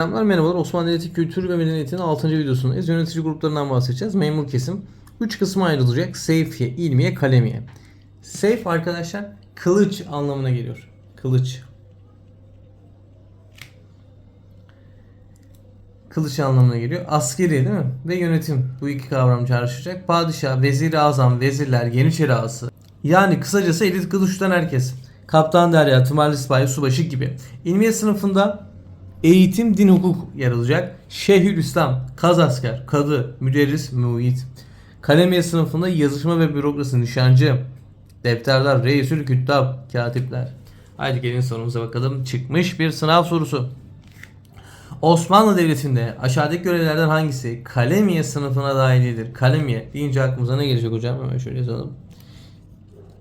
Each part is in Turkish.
Selamlar merhabalar. Osmanlı Devleti Kültür ve Medeniyeti'nin 6. videosundayız. Yönetici gruplarından bahsedeceğiz. Memur kesim 3 kısma ayrılacak. Seyfiye, ilmiye, kalemiye. Seyf arkadaşlar kılıç anlamına geliyor. Kılıç. Kılıç anlamına geliyor. Askeri değil mi? Ve yönetim. Bu iki kavram çağrışacak. Padişah, vezir azam, vezirler, yeniçeri ağası. Yani kısacası elit kılıç tutan herkes. Kaptan derya, tımarlı sipahi, subaşı gibi. İlmiye sınıfında Eğitim, din, hukuk yer alacak. Şeyhülislam, kazasker, kadı, müderris, muhit. Kalemiye sınıfında yazışma ve bürokrasi, nişancı, defterler, reisül küttab, katipler. Haydi gelin sorumuza bakalım. Çıkmış bir sınav sorusu. Osmanlı Devleti'nde aşağıdaki görevlerden hangisi kalemiye sınıfına dahildir? Kalemiye deyince aklımıza ne gelecek hocam? Hemen şöyle yazalım.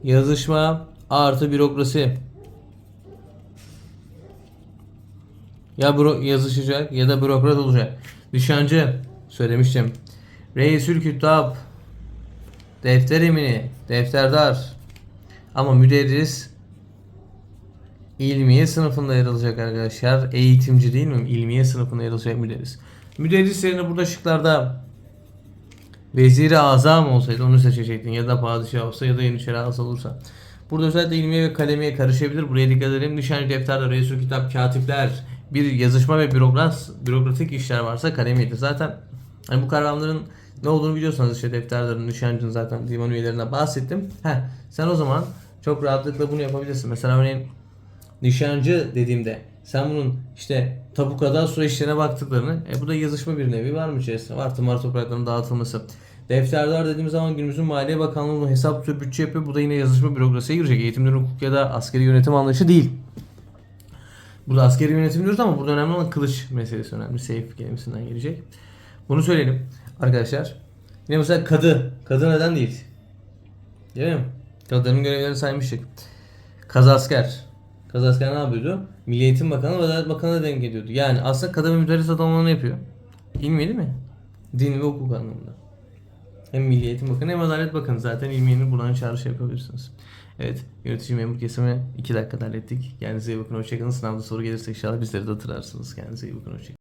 Yazışma artı bürokrasi. Ya büro yazışacak ya da bürokrat olacak. Nişancı söylemiştim. Reisül Küttab defter emini, defterdar ama müderris ilmiye sınıfında yer alacak arkadaşlar. Eğitimci değil mi? İlmiye sınıfında yer alacak müderris. Müderris yerine burada şıklarda Veziri azam olsaydı onu seçecektin ya da padişah olsa ya da yeniçeri ağası olursa. Burada özellikle ilmiye ve kalemiye karışabilir. Buraya dikkat edelim. Nişancı, defterler, reisül kitap, katipler, bir yazışma ve bürokrat, bürokratik işler varsa kalemiyedir. Zaten hani bu kavramların ne olduğunu biliyorsanız işte defterlerin, nişancının zaten divan üyelerine bahsettim. Heh, sen o zaman çok rahatlıkla bunu yapabilirsin. Mesela örneğin nişancı dediğimde sen bunun işte tabukada su işlerine baktıklarını e bu da yazışma bir nevi var mı içerisinde? Var tımar topraklarının dağıtılması. Defterdar dediğimiz zaman günümüzün Maliye Bakanlığı hesap tutuyor, bütçe yapıyor. Bu da yine yazışma bürokrasiye girecek. Eğitimden hukuk ya da askeri yönetim anlayışı değil. Burada askeri yönetim diyoruz ama burada önemli olan kılıç meselesi önemli. Seyf kelimesinden gelecek. Bunu söyleyelim arkadaşlar. Yine mesela kadı. Kadı neden değil? Değil mi? Kadıların görevlerini saymıştık. Kazasker. Kazasker ne yapıyordu? Milli Eğitim Bakanı ve Adalet Bakanı'na denk ediyordu. Yani aslında kadı ve müderris yapıyor. İlmi değil mi? Din ve hukuk anlamında. Hem Milli Eğitim Bakanı hem Adalet Bakanı zaten ilmiyeni buradan çağrışım yapabilirsiniz. Evet yönetici memur kesimi 2 dakikada hallettik. Kendinize iyi bakın hoşçakalın. Sınavda soru gelirse inşallah bizleri de hatırlarsınız. Kendinize iyi bakın hoşçakalın.